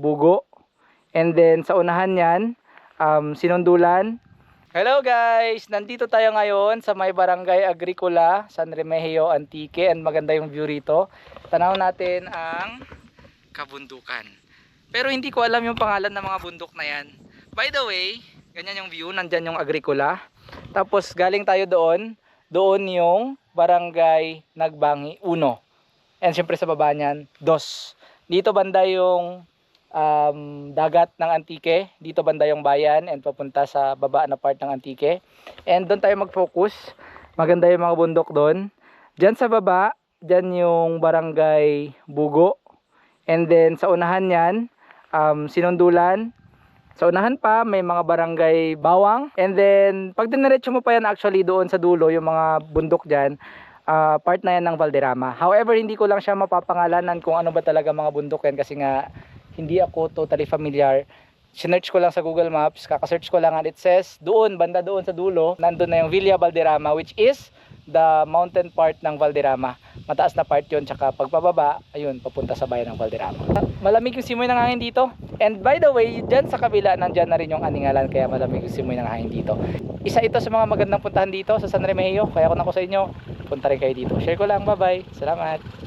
Bugo. And then sa unahan yan, um, Sinundulan. Hello guys! Nandito tayo ngayon sa may barangay Agricola, San Remigio, Antique. And maganda yung view rito. Tanaw natin ang kabundukan. Pero hindi ko alam yung pangalan ng mga bundok na yan. By the way, ganyan yung view. Nandyan yung Agricola. Tapos galing tayo doon. Doon yung barangay Nagbangi 1. And syempre sa baba niyan, 2. Dito banda yung um, dagat ng Antique. Dito banda yung bayan and papunta sa baba na part ng Antique. And doon tayo mag-focus. Maganda yung mga bundok doon. Diyan sa baba, diyan yung barangay Bugo. And then sa unahan yan, um, Sinundulan. Sa unahan pa, may mga barangay Bawang. And then, pag diniretso mo pa yan actually doon sa dulo, yung mga bundok dyan, ah, part na yan ng Valderrama. However, hindi ko lang siya mapapangalanan kung ano ba talaga mga bundok yan kasi nga hindi ako totally familiar. Sinearch ko lang sa Google Maps, kakasearch ko lang and it says doon, banda doon sa dulo, nandun na yung Villa Valderrama which is the mountain part ng Valderrama. Mataas na part yun, tsaka pagpababa, ayun, papunta sa bayan ng Valderrama. Malamig yung simoy ng hangin dito. And by the way, dyan sa kabila, nandyan na rin yung aningalan, kaya malamig yung simoy ng hangin dito. Isa ito sa mga magandang puntahan dito sa San Remigio, kaya ako sa inyo, punta rin kayo dito. Share ko lang, bye bye. Salamat.